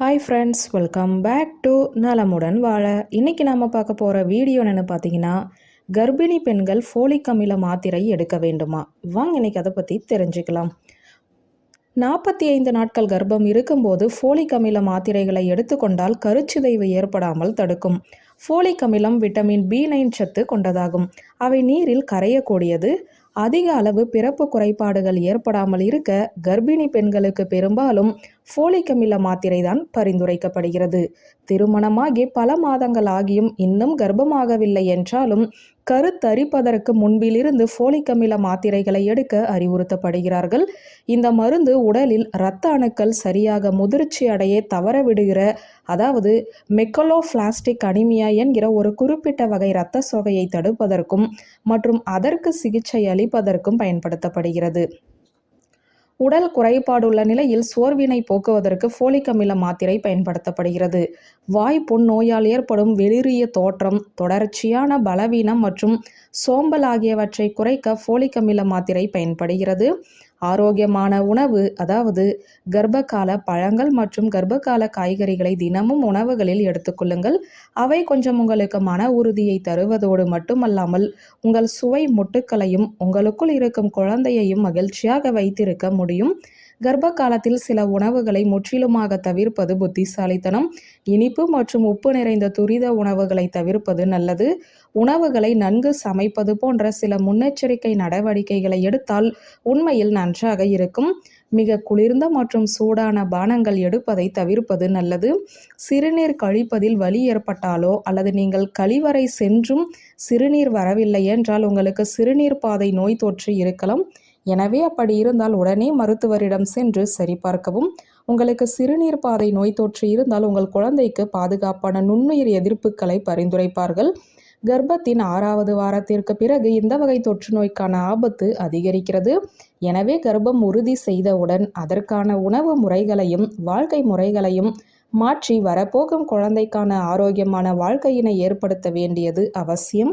Hi friends welcome back to நலமுடன் வாழ. இன்றைக்கி நாம் பார்க்க போகிற வீடியோ என்னென்னு பார்த்தீங்கன்னா கர்ப்பிணி பெண்கள் ஃபோலிக் அமில மாத்திரை எடுக்க வேண்டுமா? வாங்க இன்னைக்கு அதை பற்றி தெரிஞ்சுக்கலாம். நாற்பத்தி ஐந்து நாட்கள் கர்ப்பம் இருக்கும்போது ஃபோலிக் அமில மாத்திரைகளை எடுத்துக்கொண்டால் கருச்சிதைவு ஏற்படாமல் தடுக்கும். ஃபோலிக் அமிலம் விட்டமின் பி நைன் சத்து கொண்டதாகும். அவை நீரில் கரையக்கூடியது. அதிக அளவு பிறப்பு குறைபாடுகள் ஏற்படாமல் இருக்க கர்ப்பிணி பெண்களுக்கு பெரும்பாலும் ஃபோலிக் அமில மாத்திரை தான் பரிந்துரைக்கப்படுகிறது. திருமணமாகி பல மாதங்கள் ஆகியும் இன்னும் கர்ப்பமாகவில்லை என்றாலும் கருத்தரிப்பதற்கு முன்பிலிருந்து ஃபோலிக் அமில மாத்திரைகளை எடுக்க அறிவுறுத்தப்படுகிறார்கள். இந்த மருந்து உடலில் இரத்த அணுக்கள் சரியாக முதிர்ச்சி அடைய தவறவிடுகிற அதாவது மெக்கலோ பிளாஸ்டிக் அனிமியா என்கிற ஒரு குறிப்பிட்ட வகை இரத்த சோகையை தடுப்பதற்கும் மற்றும் அதற்கு சிகிச்சை அளிப்பதற்கும் பயன்படுத்தப்படுகிறது. உடல் குறைபாடுள்ள நிலையில் சோர்வினை போக்குவதற்கு ஃபோலிக் அமில மாத்திரை பயன்படுத்தப்படுகிறது. வாய் புண் நோயால் ஏற்படும் வெளிரிய தோற்றம் தொடர்ச்சியான பலவீனம் மற்றும் சோம்பல் ஆகியவற்றை குறைக்க ஃபோலிக் அமில மாத்திரை பயன்படுகிறது. ஆரோக்கியமான உணவு அதாவது கர்ப்பகால பழங்கள் மற்றும் கர்ப்பகால காய்கறிகளை தினமும் உணவுகளில் எடுத்துக்கொள்ளுங்கள் அவை கொஞ்சம் உங்களுக்கு மன உறுதியை தருவதோடு மட்டுமல்லாமல் உங்கள் சுவை முட்டுக்களையும் உங்களுக்குள் இருக்கும் குழந்தையையும் மகிழ்ச்சியாக வைத்திருக்க முடியும். கர்ப்ப காலத்தில் சில உணவுகளை முற்றிலுமாக தவிர்ப்பது புத்திசாலித்தனம் இனிப்பு மற்றும் உப்பு நிறைந்த துரித உணவுகளை தவிர்ப்பது நல்லது. உணவுகளை நன்கு சமைப்பது போன்ற சில முன்னெச்சரிக்கை நடவடிக்கைகளை எடுத்தால் உண்மையில் நன்றாக இருக்கும். மிக குளிர்ந்த மற்றும் சூடான பானங்கள் எடுப்பதை தவிர்ப்பது நல்லது. சிறுநீர் கழிப்பதில் வலி ஏற்பட்டாலோ அல்லது நீங்கள் கழிவறை சென்றும் சிறுநீர் வரவில்லை என்றால் உங்களுக்கு சிறுநீர் பாதை நோய் தொற்று இருக்கலாம். எனவே அப்படி இருந்தால் உடனே மருத்துவரிடம் சென்று சரிபார்க்கவும். உங்களுக்கு சிறுநீர் பாதை நோய் தொற்று இருந்தால் உங்கள் குழந்தைக்கு பாதுகாப்பான நுண்ணுயிர் எதிர்ப்புகளை பரிந்துரைப்பார்கள். கர்ப்பத்தின் ஆறாவது வாரத்திற்கு பிறகு இந்த வகை தொற்று நோய்க்கான ஆபத்து அதிகரிக்கிறது. எனவே கர்ப்பம் உறுதி செய்தவுடன் அதற்கான உணவு முறைகளையும் வாழ்க்கை முறைகளையும் மாற்றி வரப்போகும் குழந்தைக்கான ஆரோக்கியமான வாழ்க்கையினை ஏற்படுத்த வேண்டியது அவசியம்.